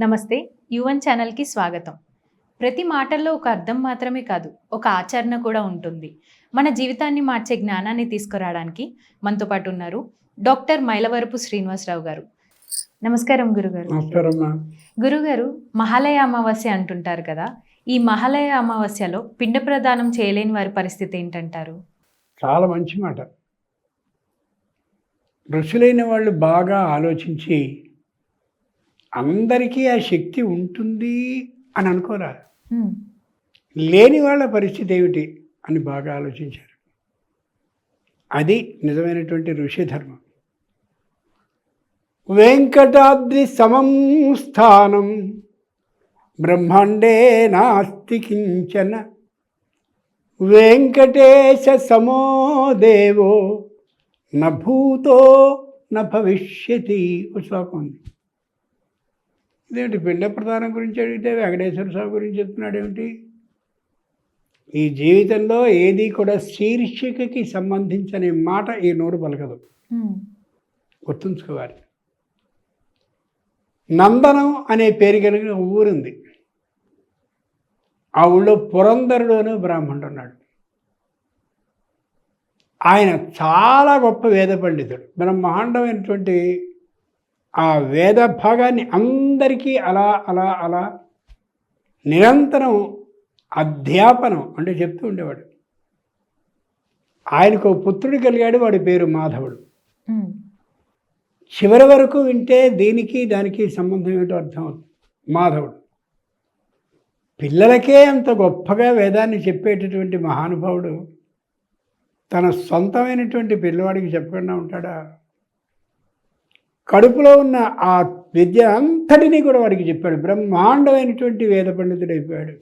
నమస్తే యువన్ ఛానల్కి స్వాగతం. ప్రతి మాటల్లో ఒక అర్థం మాత్రమే కాదు ఒక ఆచరణ కూడా ఉంటుంది. మన జీవితాన్ని మార్చే జ్ఞానాన్ని తీసుకురావడానికి మనతో పాటు ఉన్నారు డాక్టర్ మైలవరపు శ్రీనివాసరావు గారు. నమస్కారం గురుగారు. గురుగారు మహాలయ అమావాస్య అంటుంటారు కదా ఈ మహాలయ అమావాస్యలో పిండ ప్రదానం చేయలేని వారి పరిస్థితి ఏంటంటారు? చాలా మంచి మాట. ఋషులైన వాళ్ళు బాగా ఆలోచించి అందరికీ ఆ శక్తి ఉంటుంది అని అనుకోరా. లేని వాళ్ళ పరిస్థితి ఏమిటి అని బాగా ఆలోచించారు. అది నిజమైనటువంటి ఋషి ధర్మం. వెంకటాద్రి సమం స్థానం బ్రహ్మాండే నాస్తి కించన. వెంకటేశ సమో దేవో న భూతో న భవిష్యతి ఒక శ్లోకం ఉంది. ఇదేంటి పిండ ప్రధానం గురించి అడిగితే వెంకటేశ్వర స్వామి గురించి చెప్తున్నాడు ఏమిటి ఈ జీవితంలో ఏది కూడా శీర్షికకి సంబంధించని మాట ఈ నోరు పలకదు. గుర్తుంచుకోవాలి. నందనం అనే పేరు కలిగిన ఊరుంది. ఆ ఊళ్ళో పురంధరుడు అనే బ్రాహ్మణుడు ఉన్నాడు ఆయన చాలా గొప్ప వేద పండితుడు. బ్రహ్మాండమైనటువంటి ఆ వేద భాగాన్ని అందరికీ అలా అలా అలా నిరంతరం అధ్యాపనం అంటే చెప్తూ ఉండేవాడు. ఆయనకు పుత్రుడు కలిగాడు వాడి పేరు మాధవుడు. చివరి వరకు వింటే దీనికి దానికి సంబంధం ఏమిటో అర్థం అవుతుంది. మాధవుడు. పిల్లలకే అంత గొప్పగా వేదాన్ని చెప్పేటటువంటి మహానుభావుడు తన సొంతమైనటువంటి పిల్లవాడికి చెప్పకుండా ఉంటాడా? కడుపులో ఉన్న ఆ విద్య అంతటినీ కూడా వాడికి చెప్పాడు. బ్రహ్మాండమైనటువంటి వేద పండితుడు అయిపోయాడు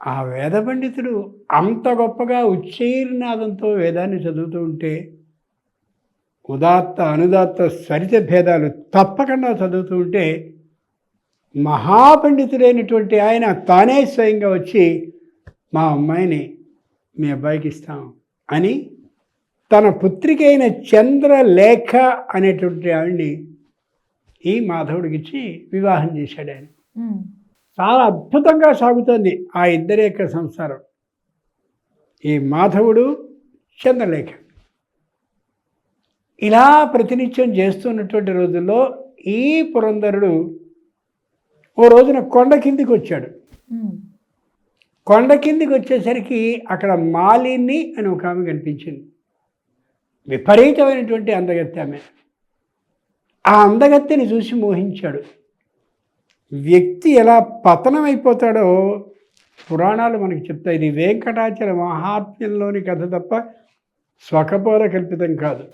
ఆ వేద పండితుడు అంత గొప్పగా ఉచ్చైర్నాదంతో వేదాన్ని చదువుతూ ఉంటే ఉదాత్త అనుదాత్త సరిత భేదాలు తప్పకుండా చదువుతూ ఉంటే మహాపండితుడైనటువంటి ఆయన తానే స్వయంగా వచ్చి మా అమ్మాయిని మీ అబ్బాయికి ఇస్తాం అని తన పుత్రిక అయిన చంద్రలేఖ అనేటువంటి ఆవిడ్ని ఈ మాధవుడికి ఇచ్చి వివాహం చేశాడు ఆయన. చాలా అద్భుతంగా సాగుతోంది ఆ ఇద్దరి యొక్క సంసారం. ఈ మాధవుడు చంద్రలేఖ. ఇలా ప్రతినిత్యం చేస్తున్నటువంటి రోజుల్లో ఈ పురంధరుడు ఓ రోజున కొండ కిందికి వచ్చాడు. కొండ కిందికి వచ్చేసరికి అక్కడ మాలిని అని ఒక ఆమె కనిపించింది. విపరీతమైనటువంటి అందగత్తె ఆమె. ఆ అందగత్తెని చూసి మోహించాడు. వ్యక్తి ఎలా పతనం అయిపోతాడో పురాణాలు మనకి చెప్తాయి. ఇది వెంకటాచల మహాత్మ్యంలోని కథ తప్ప స్వకపోల కల్పితం కాదు.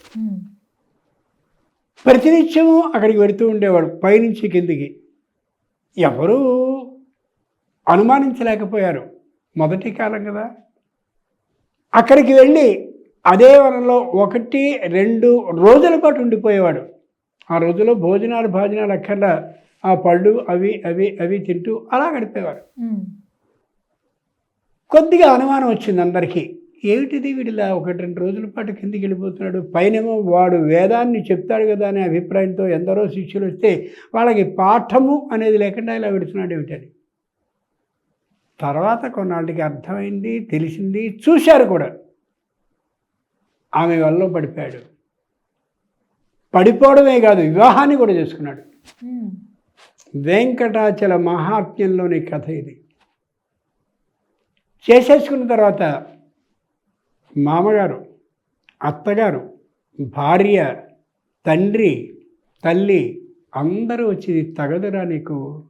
ప్రతినిత్యము అక్కడికి వెళుతూ ఉండేవాడు పైనుంచి కిందికి. ఎవరూ అనుమానించలేకపోయారు. మొదటి కాలం కదా. అక్కడికి వెళ్ళి అదే వనంలో ఒకటి రెండు రోజుల పాటు ఉండిపోయేవాడు. ఆ రోజులో భోజనాలు భోజనాలు అక్కర్లా. ఆ పళ్ళు అవి అవి అవి తింటూ అలా గడిపేవారు. కొద్దిగా అనుమానం వచ్చింది అందరికీ. ఏమిటిది వీడిలా ఒకటి రెండు రోజుల పాటు కిందికి వెళ్ళిపోతున్నాడు? పైనేమో వాడు వేదాన్ని చెప్తాడు కదా అనే అభిప్రాయంతో ఎందరో శిష్యులు వస్తే వాళ్ళకి పాఠము అనేది లేకుండా ఇలా పెడుతున్నాడు ఏమిటని తర్వాత కొన్నాళ్ళకి అర్థమైంది తెలిసింది చూశారు కూడా. ఆమె వల్ల పడిపోయాడు. పడిపోవడమే కాదు వివాహాన్ని కూడా చేసుకున్నాడు. వెంకటాచల మహాత్మ్యంలోని కథ ఇది. చేసేసుకున్న తర్వాత మామగారు అత్తగారు భార్య తండ్రి తల్లి అందరూ వచ్చి "ఇది తగదురా నీకు.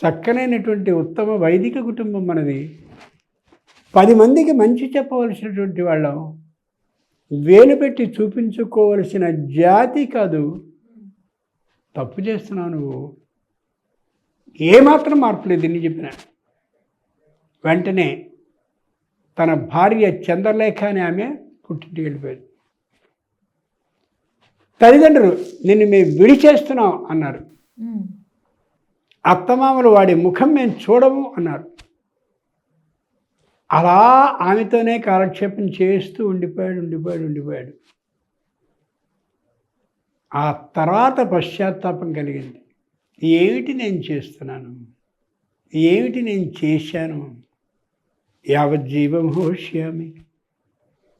చక్కనైనటువంటి ఉత్తమ వైదిక కుటుంబం మనది. పది మందికి మంచి చెప్పవలసినటువంటి వాళ్ళం. వేలు పెట్టి చూపించుకోవలసిన జాతి కాదు. తప్పు చేస్తున్నావు నువ్వు. ఏమాత్రం మార్పు లేదు దీన్ని చెప్పిన. వెంటనే తన భార్య చంద్రలేఖ అనే ఆమె పుట్టింటికి వెళ్ళిపోయింది. తల్లిదండ్రులు నిన్ను మేము విడిచేస్తున్నాం అన్నారు. అత్తమామలు వాడి ముఖం మేము చూడము అన్నారు. అలా ఆమెతోనే కాలక్షేపం చేస్తూ ఉండిపోయాడు ఉండిపోయాడు ఉండిపోయాడు. ఆ తర్వాత పశ్చాత్తాపం కలిగింది. ఏమిటి నేను చేస్తున్నాను? ఏమిటి నేను చేశాను? యావజ్జీవం హోష్యామి.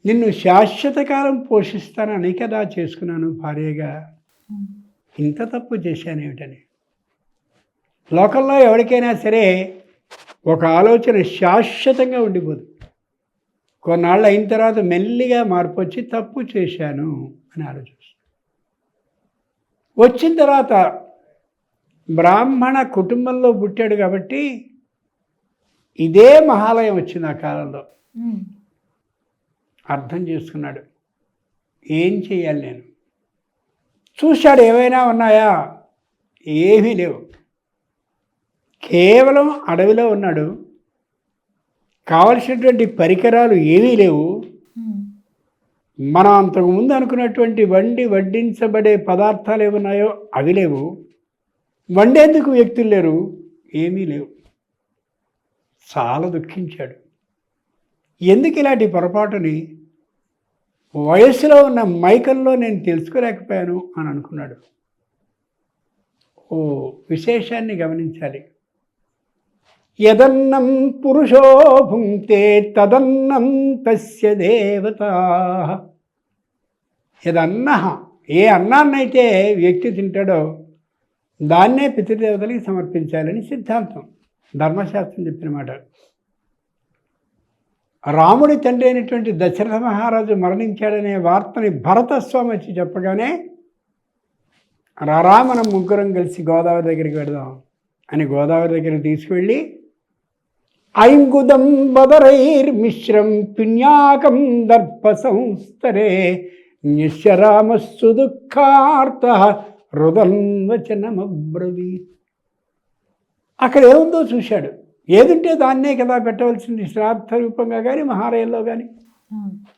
నిన్ను శాశ్వతకాలం పోషిస్తానని కదా చేసుకున్నాను భార్యగా. ఇంత తప్పు చేశాను ఏమిటని లోకల్లో ఎవరికైనా సరే ఒక ఆలోచన శాశ్వతంగా ఉండిపోదు. కొన్నాళ్ళు అయిన తర్వాత మెల్లిగా మార్పు వచ్చి తప్పు చేశాను అని ఆలోచిస్తాను వచ్చిన తర్వాత బ్రాహ్మణ కుటుంబంలో పుట్టాడు కాబట్టి ఇదే మహాలయం వచ్చింది ఆ కాలంలో. అర్థం చేసుకున్నాడు. ఏం చేయాలి నేను? చూశాడు ఏవైనా ఉన్నాయా? ఏమీ లేవు. కేవలం అడవిలో ఉన్నాడు. కావలసినటువంటి పరికరాలు ఏమీ లేవు. మనం అంతకుముందు అనుకున్నటువంటి వండి వడ్డించబడే పదార్థాలు ఏమున్నాయో అవి లేవు. వండేందుకు వ్యక్తులు లేరు? ఏమీ లేవు. చాలా దుఃఖించాడు. ఎందుకు ఇలాంటి పొరపాటుని? వయస్సులో ఉన్న మైకల్లో నేను తెలుసుకోలేకపోయాను అని అనుకున్నాడు. ఓ విశేషాన్ని గమనించాలి. యదన్నం పురుషో భుంక్తే తదన్నం తస్య దేవత. యదన్న ఏ అన్నాన్నైతే వ్యక్తి తింటాడో దాన్నే పితృదేవతలకి సమర్పించాలని సిద్ధాంతం ధర్మశాస్త్రం చెప్పిన మాట. రాముడి తండ్రి అయినటువంటి దశరథ మహారాజు మరణించాడనే వార్తని భరతస్వామి వచ్చి చెప్పగానే రారా మనం ముగ్గురం కలిసి గోదావరి దగ్గరికి వెళదాం అని గోదావరి దగ్గరికి తీసుకువెళ్ళి ఐంగుదం బదరైర్మిశ్రం పిణ్యాకం దర్ప సంస్తరే నిశ్చరామస్సు దుఃఖార్త రుదన్వచనమబ్రవీ అక్కడ ఏముందో చూశాడు. ఏదుంటే దాన్నే కదా పెట్టవలసింది శ్రాద్ధ రూపంగా కానీ మహాలయంలో కానీ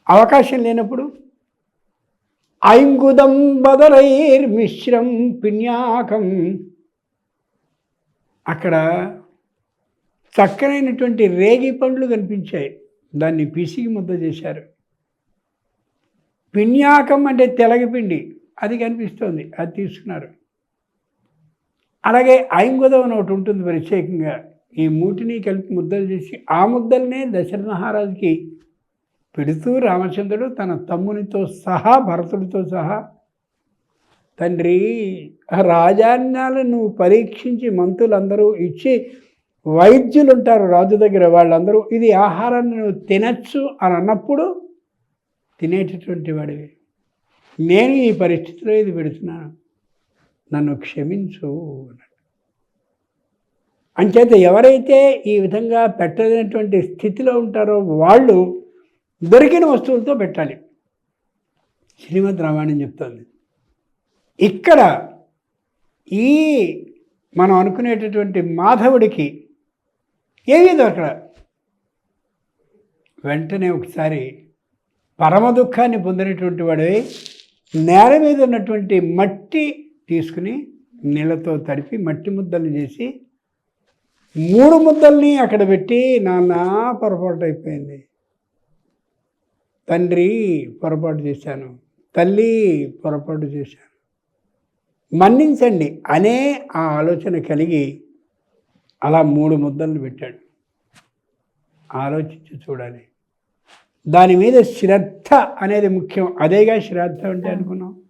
అవకాశం లేనప్పుడు ఐంగుదం బదరైర్మిశ్రం పిణ్యాకం. అక్కడ చక్కనైనటువంటి రేగి పండ్లు కనిపించాయి. దాన్ని పిసికి ముద్ద చేశారు. పిన్యాకం అంటే తెలగపిండి అది కనిపిస్తోంది. అది తీసుకున్నారు. అలాగే ఐంగుదం అని ఒకటి ఉంటుంది ప్రత్యేకంగా. ఈ మూటిని కలిపి ముద్దలు చేసి ఆ ముద్దల్నే దశరథ మహారాజుకి పెడుతూ రామచంద్రుడు తన తమ్మునితో సహా భరతుడితో సహా తండ్రి రాజాన్యాలు నువ్వు పరీక్షించి మంతులందరూ ఇచ్చి వైద్యులు ఉంటారు రాజు దగ్గర వాళ్ళందరూ ఇది ఆహారాన్ని నువ్వు తినచ్చు అని అన్నప్పుడు తినేటటువంటి వాడివి. నేను ఈ పరిస్థితిలో ఇది పెడుతున్నాను నన్ను క్షమించు అన్నాడు అంచేత ఎవరైతే ఈ విధంగా పెట్టలేనటువంటి స్థితిలో ఉంటారో వాళ్ళు దొరికిన వస్తువులతో పెట్టాలి. శ్రీమద్ రామాయణం చెప్తోంది. ఇక్కడ ఈ మనం అనుకునేటటువంటి మాధవుడికి ఏమీ దొరకడ వెంటనే ఒకసారి పరమ దుఃఖాన్ని పొందినటువంటి వాడే నేల మీద ఉన్నటువంటి మట్టి తీసుకుని నీళ్ళతో తడిపి మట్టి ముద్దల్ని చేసి మూడు ముద్దల్ని అక్కడ పెట్టి నాన్న పొరపాటు అయిపోయింది. తండ్రి పొరపాటు చేశాను తల్లి పొరపాటు చేశాను. మన్నించండి అనే ఆ ఆలోచన కలిగి అలా మూడు ముద్దలు పెట్టాడు. ఆలోచించి చూడాలి. దాని మీద శ్రద్ధ అనేది ముఖ్యం. అదేగా శ్రద్ధ అంటే అనుకున్నాం.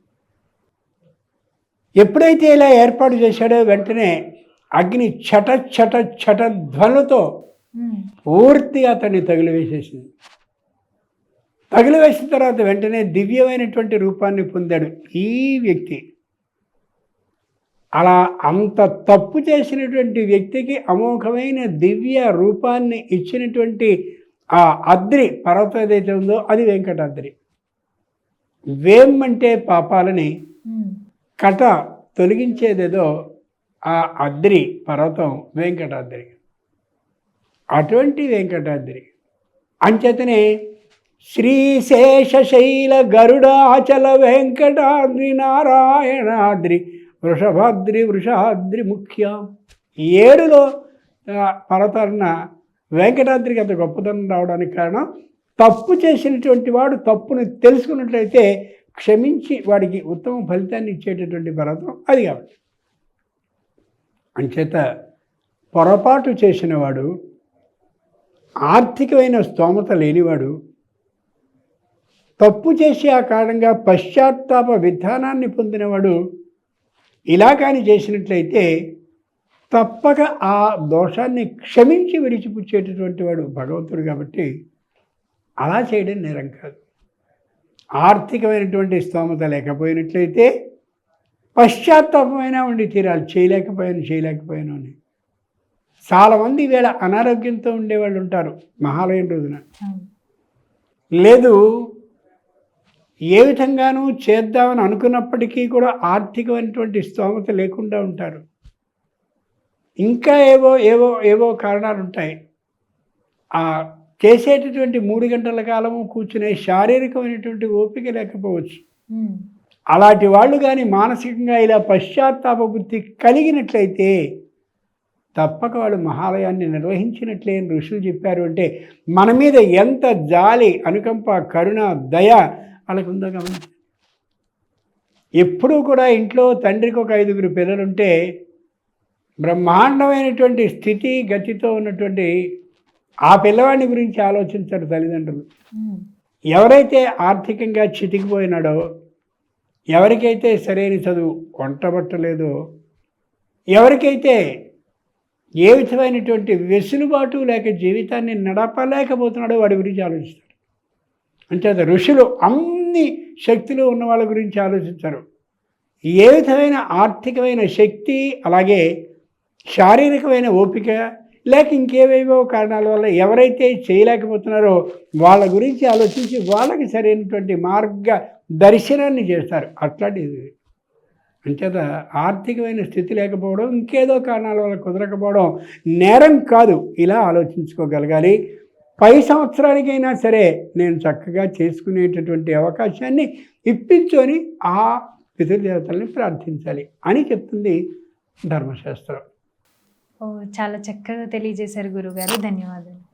ఎప్పుడైతే ఇలా ఏర్పాటు చేశాడో వెంటనే అగ్ని చట చట చట ధ్వనులతో పూర్తిగా అతన్ని తగిలివేసేసింది. తగిలివేసిన తర్వాత వెంటనే దివ్యమైనటువంటి రూపాన్ని పొందాడు ఈ వ్యక్తి. అలా అంత తప్పు చేసినటువంటి వ్యక్తికి అమోఘమైన దివ్య రూపాన్ని ఇచ్చినటువంటి ఆ అద్రి పర్వతం ఏదైతే ఉందో అది వెంకటాద్రి. వేం అంటే పాపాలని. కట తొలగించేదేదో ఆ అద్రి పర్వతం వెంకటాద్రి. అటువంటి వెంకటాద్రి. అంచేతనే శ్రీశేషశైల గరుడాచల వెంకటాద్రి నారాయణాద్రి వృషభాద్రి వృషాద్రి ముఖ్యం. ఈ ఏడులో ఆ, వెంకటాద్రికి అంత గొప్పతనం రావడానికి కారణం తప్పు చేసినటువంటి వాడు తప్పును తెలుసుకున్నట్లయితే క్షమించి వాడికి ఉత్తమ ఫలితాన్ని ఇచ్చేటటువంటి పర్వతం అది కాబట్టి. అంచేత పొరపాటు చేసినవాడు ఆర్థికమైన స్తోమత లేనివాడు తప్పు చేసి ఆ కారణంగా పశ్చాత్తాప విధానాన్ని పొందినవాడు ఇలా కానీ చేసినట్లయితే తప్పక ఆ దోషాన్ని క్షమించి విడిచిపుచ్చేటటువంటి వాడు భగవంతుడు కాబట్టి అలా చేయడం నేరం కాదు ఆర్థికమైనటువంటి స్తోమత లేకపోయినట్లయితే పశ్చాత్తాపమైనా ఉండి తీరాలి. చేయలేకపోయాను చేయలేకపోయాను అని. చాలామంది వేళ అనారోగ్యంతో ఉండేవాళ్ళు ఉంటారు మహాలయం రోజున. లేదు ఏ విధంగానూ చేద్దామని అనుకున్నప్పటికీ కూడా ఆర్థికమైనటువంటి స్తోమత లేకుండా ఉంటారు. ఇంకా ఏవో ఏవో ఏవో కారణాలు ఉంటాయి ఆ చేసేటటువంటి మూడు గంటల కాలము కూర్చునే శారీరకమైనటువంటి ఓపిక లేకపోవచ్చు. అలాంటి వాళ్ళు కానీ మానసికంగా ఇలా పశ్చాత్తాప బుద్ధి కలిగినట్లయితే తప్పక వాళ్ళు మహాలయాన్ని నిర్వహించినట్లే ఋషులు చెప్పారు అంటే మన మీద ఎంత జాలి అనుకంప కరుణ దయ వాళ్ళకు ఉందో గమనించండి ఎప్పుడూ కూడా ఇంట్లో తండ్రికి ఒక ఐదుగురు పిల్లలుంటే బ్రహ్మాండమైనటువంటి స్థితి గతితో ఉన్నటువంటి ఆ పిల్లవాడిని గురించి ఆలోచించారు తల్లిదండ్రులు. ఎవరైతే ఆర్థికంగా చితికిపోయినాడో ఎవరికైతే సరైన చదువు వంటబట్టలేదో ఎవరికైతే ఏ విధమైనటువంటి వెసులుబాటు లేక జీవితాన్ని నడపలేకపోతున్నాడో వాడి గురించి ఆలోచిస్తారు. అంచేత ఋషులు అన్ని శక్తులు ఉన్న వాళ్ళ గురించి ఆలోచించరు. ఏ విధమైన ఆర్థికమైన శక్తి అలాగే శారీరకమైన ఓపిక లేక ఇంకేవేవో కారణాల వల్ల ఎవరైతే చేయలేకపోతున్నారో వాళ్ళ గురించి ఆలోచించి వాళ్ళకి సరైనటువంటి మార్గ దర్శనాన్ని చేస్తారు. అట్లాంటిది అంచేత ఆర్థికమైన స్థితి లేకపోవడం ఇంకేదో కారణాల వల్ల కుదరకపోవడం నేరం కాదు. ఇలా ఆలోచించుకోగలగాలి. పై సంవత్సరానికైనా సరే నేను చక్కగా చేసుకునేటటువంటి అవకాశాన్ని ఇప్పించుకొని ఆ పితృదేవతల్ని ప్రార్థించాలి అని చెప్తుంది ధర్మశాస్త్రం. ఓ చాలా చక్కగా తెలియజేశారు గురుగారు. ధన్యవాదాలు.